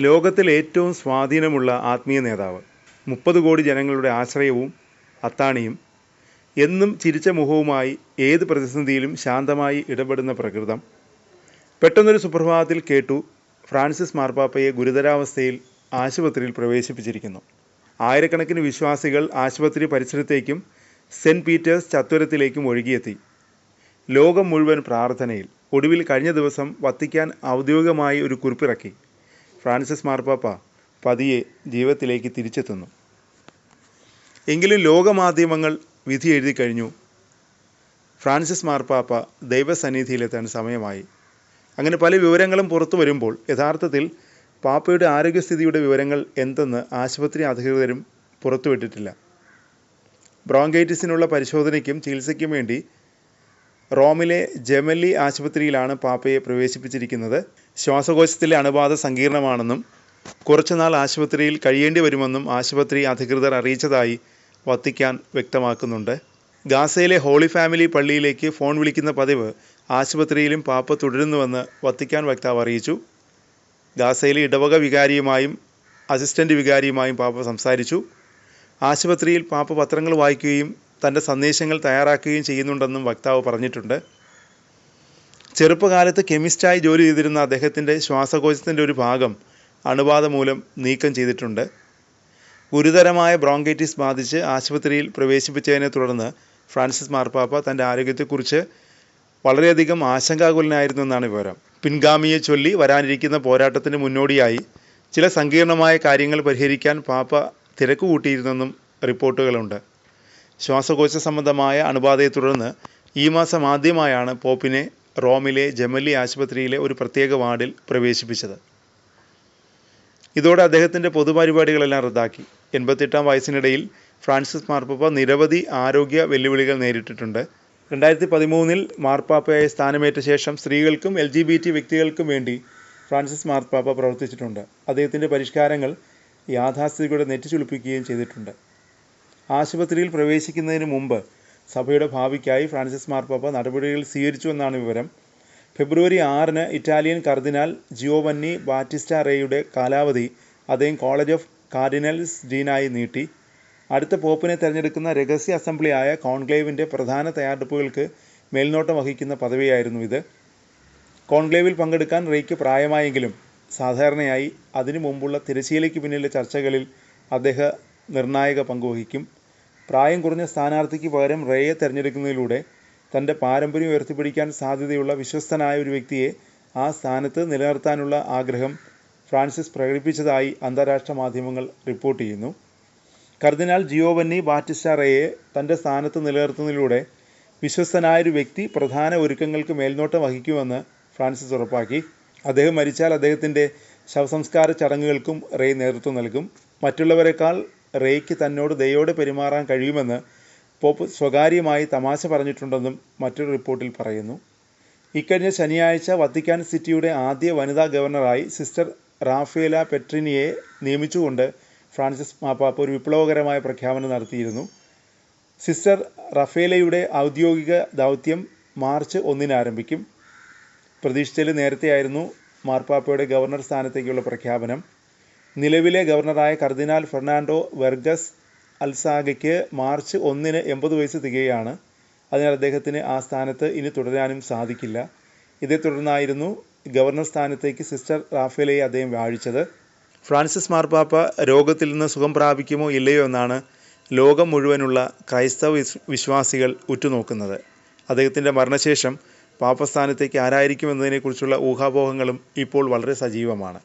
ലോകത്തിൽ ഏറ്റവും സ്വാധീനമുള്ള ആത്മീയ നേതാവ്. മുപ്പത് കോടി ജനങ്ങളുടെ ആശ്രയവും അത്താണിയും. എന്നും ചിരിച്ച മുഖവുമായി ഏത് പ്രതിസന്ധിയിലും ശാന്തമായി ഇടപെടുന്ന പ്രകൃതം. പെട്ടെന്നൊരു സുപ്രഭാതത്തിൽ കേട്ടു ഫ്രാൻസിസ് മാർപ്പാപ്പയെ ഗുരുതരാവസ്ഥയിൽ ആശുപത്രിയിൽ പ്രവേശിപ്പിച്ചിരിക്കുന്നു. ആയിരക്കണക്കിന് വിശ്വാസികൾ ആശുപത്രി പരിസരത്തേക്കും സെന്റ് പീറ്റേഴ്സ് ചത്വരത്തിലേക്കും ഒഴുകിയെത്തി. ലോകം മുഴുവൻ പ്രാർത്ഥനയിൽ. ഒടുവിൽ കഴിഞ്ഞ ദിവസം വത്തിക്കാൻ ഔദ്യോഗികമായി ഒരു കുറിപ്പിറക്കി. ഫ്രാൻസിസ് മാർപ്പാപ്പ പതിയെ ജീവിതത്തിലേക്ക് തിരിച്ചെത്തുന്നു. എങ്കിലും ലോകമാധ്യമങ്ങൾ വിധി എഴുതി കഴിഞ്ഞു. ഫ്രാൻസിസ് മാർപ്പാപ്പ ദൈവസന്നിധിയിലെത്താൻ സമയമായി. അങ്ങനെ പല വിവരങ്ങളും പുറത്തു വരുമ്പോൾ യഥാർത്ഥത്തിൽ പാപ്പയുടെ ആരോഗ്യസ്ഥിതിയുടെ വിവരങ്ങൾ എന്തെന്ന് ആശുപത്രി അധികൃതരും പുറത്തുവിട്ടിട്ടില്ല. ബ്രോങ്കൈറ്റിസിനുള്ള പരിശോധനയ്ക്കും ചികിത്സയ്ക്കും വേണ്ടി റോമിലെ ജെമല്ലി ആശുപത്രിയിലാണ് പാപ്പയെ പ്രവേശിപ്പിച്ചിരിക്കുന്നത്. ശ്വാസകോശത്തിലെ അണുബാധ സങ്കീർണമാണെന്നും കുറച്ചുനാൾ ആശുപത്രിയിൽ കഴിയേണ്ടി വരുമെന്നും ആശുപത്രി അധികൃതർ അറിയിച്ചതായി വത്തിക്കാൻ വ്യക്തമാക്കുന്നുണ്ട്. ഗാസയിലെ ഹോളി ഫാമിലി പള്ളിയിലേക്ക് ഫോൺ വിളിക്കുന്ന പതിവ് ആശുപത്രിയിലും പാപ്പ തുടരുന്നുവെന്ന് വത്തിക്കാൻ വക്താവ് അറിയിച്ചു. ഗാസയിലെ ഇടവക വികാരിയുമായും അസിസ്റ്റന്റ് വികാരിയുമായും പാപ്പ സംസാരിച്ചു. ആശുപത്രിയിൽ പാപ്പ പത്രങ്ങൾ വായിക്കുകയും തന്റെ സന്ദേശങ്ങൾ തയ്യാറാക്കുകയും ചെയ്യുന്നുണ്ടെന്നും വക്താവ് പറഞ്ഞിട്ടുണ്ട്. ചെറുപ്പകാലത്ത് കെമിസ്റ്റായി ജോലി ചെയ്തിരുന്ന അദ്ദേഹത്തിന്റെ ശ്വാസകോശത്തിന്റെ ഒരു ഭാഗം അണുബാധ മൂലം നീക്കം ചെയ്തിട്ടുണ്ട്. ഗുരുതരമായ ബ്രോങ്കൈറ്റിസ് ബാധിച്ച് ആശുപത്രിയിൽ പ്രവേശിപ്പിച്ചതിനെ തുടർന്ന് ഫ്രാൻസിസ് മാർപ്പാപ്പ തന്റെ ആരോഗ്യത്തെക്കുറിച്ച് വളരെയധികം ആശങ്കാകുലനായിരുന്നു എന്നാണ് വിവരം. പിൻഗാമിയെ ചൊല്ലി വരാനിരിക്കുന്ന പോരാട്ടത്തിന് മുന്നോടിയായി ചില സങ്കീർണമായ കാര്യങ്ങൾ പരിഹരിക്കാൻ പാപ്പ തിരക്ക് കൂട്ടിയിരുന്നെന്നും റിപ്പോർട്ടുകളുണ്ട്. ശ്വാസകോശ സംബന്ധമായ അണുബാധയെ തുടർന്ന് ഈ മാസം ആദ്യമായാണ് പോപ്പിനെ റോമിലെ ജമല്ലി ആശുപത്രിയിലെ ഒരു പ്രത്യേക വാർഡിൽ പ്രവേശിപ്പിച്ചത്. ഇതോടെ അദ്ദേഹത്തിന്റെ പൊതുപരിപാടികളെല്ലാം റദ്ദാക്കി. എൺപത്തെട്ടാം വയസ്സിനിടയിൽ ഫ്രാൻസിസ് മാർപ്പാപ്പ നിരവധി ആരോഗ്യ വെല്ലുവിളികൾ നേരിട്ടിട്ടുണ്ട്. രണ്ടായിരത്തി പതിമൂന്നിൽ മാർപ്പാപ്പയായി സ്ഥാനമേറ്റ ശേഷം സ്ത്രീകൾക്കും എൽ ജി ബി ടി വ്യക്തികൾക്കും വേണ്ടി ഫ്രാൻസിസ് മാർപ്പാപ്പ പ്രവർത്തിച്ചിട്ടുണ്ട്. അദ്ദേഹത്തിന്റെ പരിഷ്കാരങ്ങൾ യാഥാസ്ഥിതികളുടെ നെറ്റിച്ചുളിപ്പിക്കുകയും ചെയ്തിട്ടുണ്ട്. ആശുപത്രിയിൽ പ്രവേശിക്കുന്നതിന് മുമ്പ് സഭയുടെ ഭാവിക്കായി ഫ്രാൻസിസ് മാർപ്പാപ്പ നടപടികൾ സ്വീകരിച്ചുവെന്നാണ് വിവരം. ഫെബ്രുവരി ആറിന് ഇറ്റാലിയൻ കർദിനാൾ ജിയോവന്നി ബാറ്റിസ്റ്റ റേയുടെ കാലാവധി അദ്ദേഹം കോളേജ് ഓഫ് കാർഡിനൽസ് ഡീനായി നീട്ടി. അടുത്ത പോപ്പിനെ തിരഞ്ഞെടുക്കുന്ന രഹസ്യ അസംബ്ലിയായ കോൺക്ലേവിന്റെ പ്രധാന തയ്യാറെടുപ്പുകൾക്ക് മേൽനോട്ടം വഹിക്കുന്ന പദവിയായിരുന്നു ഇത്. കോൺക്ലേവിൽ പങ്കെടുക്കാൻ റേയ്ക്ക് പ്രായമായെങ്കിലും സാധാരണയായി അതിനു മുമ്പുള്ള തിരശ്ശീലയ്ക്ക് പിന്നിലെ ചർച്ചകളിൽ അദ്ദേഹം നിർണായക പങ്കുവഹിക്കും പ്രായം കുറഞ്ഞ സ്ഥാനാർത്ഥിക്ക് പകരം റേയെ തിരഞ്ഞെടുക്കുന്നതിലൂടെ തന്റെ പാരമ്പര്യം ഉയർത്തിപ്പിടിക്കാൻ സാധ്യതയുള്ള വിശ്വസ്തനായ ഒരു വ്യക്തിയെ ആ സ്ഥാനത്ത് നിലനിർത്താനുള്ള ആഗ്രഹം ഫ്രാൻസിസ് പ്രകടിപ്പിച്ചതായി അന്താരാഷ്ട്ര മാധ്യമങ്ങൾ റിപ്പോർട്ട് ചെയ്യുന്നു. കർദിനാൾ ജിയോവന്നി ബാറ്റിസ്റ്റ റേയെ തന്റെ സ്ഥാനത്ത് നിലനിർത്തുന്നതിലൂടെ വിശ്വസ്തനായൊരു വ്യക്തി പ്രധാന ഒരുക്കങ്ങൾക്ക് മേൽനോട്ടം വഹിക്കുമെന്ന് ഫ്രാൻസിസ് ഉറപ്പാക്കി. അദ്ദേഹം മരിച്ചാൽ അദ്ദേഹത്തിന്റെ ശവസംസ്കാര ചടങ്ങുകൾക്കും റേ നേതൃത്വം നൽകും. മറ്റുള്ളവരെക്കാൾ റേയ്ക്ക് തന്നോട് ദയോടെ പെരുമാറാൻ കഴിയുമെന്ന് പോപ്പ് സ്വകാര്യമായി തമാശ പറഞ്ഞിട്ടുണ്ടെന്നും മറ്റൊരു റിപ്പോർട്ടിൽ പറയുന്നു. ഇക്കഴിഞ്ഞ ശനിയാഴ്ച വത്തിക്കാൻ സിറ്റിയുടെ ആദ്യ വനിതാ ഗവർണറായി സിസ്റ്റർ റാഫേല പെട്രിനിയെ നിയമിച്ചുകൊണ്ട് ഫ്രാൻസിസ് മാപ്പാപ്പ ഒരു വിപ്ലവകരമായ പ്രഖ്യാപനം നടത്തിയിരുന്നു. സിസ്റ്റർ റഫേലയുടെ ഔദ്യോഗിക ദൗത്യം മാർച്ച് ഒന്നിന് ആരംഭിക്കും. പ്രതീക്ഷിച്ചതിൽ നേരത്തെയായിരുന്നു മാർപ്പാപ്പയുടെ ഗവർണർ സ്ഥാനത്തേക്കുള്ള പ്രഖ്യാപനം. നിലവിലെ ഗവർണറായ കർദിനാൾ ഫെർണാണ്ടോ വെർഗസ് അൽസാഗയ്ക്ക് മാർച്ച് ഒന്നിന് എൺപത് വയസ്സ് തികയാണ്. അതിനാൽ അദ്ദേഹത്തിന് ആ സ്ഥാനത്ത് ഇനി തുടരാനും സാധിക്കില്ല. ഇതേ തുടർന്നായിരുന്നു ഗവർണർ സ്ഥാനത്തേക്ക് സിസ്റ്റർ റാഫേലയെ അദ്ദേഹം വാഴിച്ചത്. ഫ്രാൻസിസ് മാർപ്പാപ്പ രോഗത്തിൽ നിന്ന് സുഖം പ്രാപിക്കുമോ ഇല്ലയോ എന്നാണ് ലോകം മുഴുവനുള്ള ക്രൈസ്തവ വിശ്വാസികൾ ഉറ്റുനോക്കുന്നത്. അദ്ദേഹത്തിന്റെ മരണശേഷം പാപ്പസ്ഥാനത്തേക്ക് ആരായിരിക്കുമെന്നതിനെക്കുറിച്ചുള്ള ഊഹാപോഹങ്ങളും ഇപ്പോൾ വളരെ സജീവമാണ്.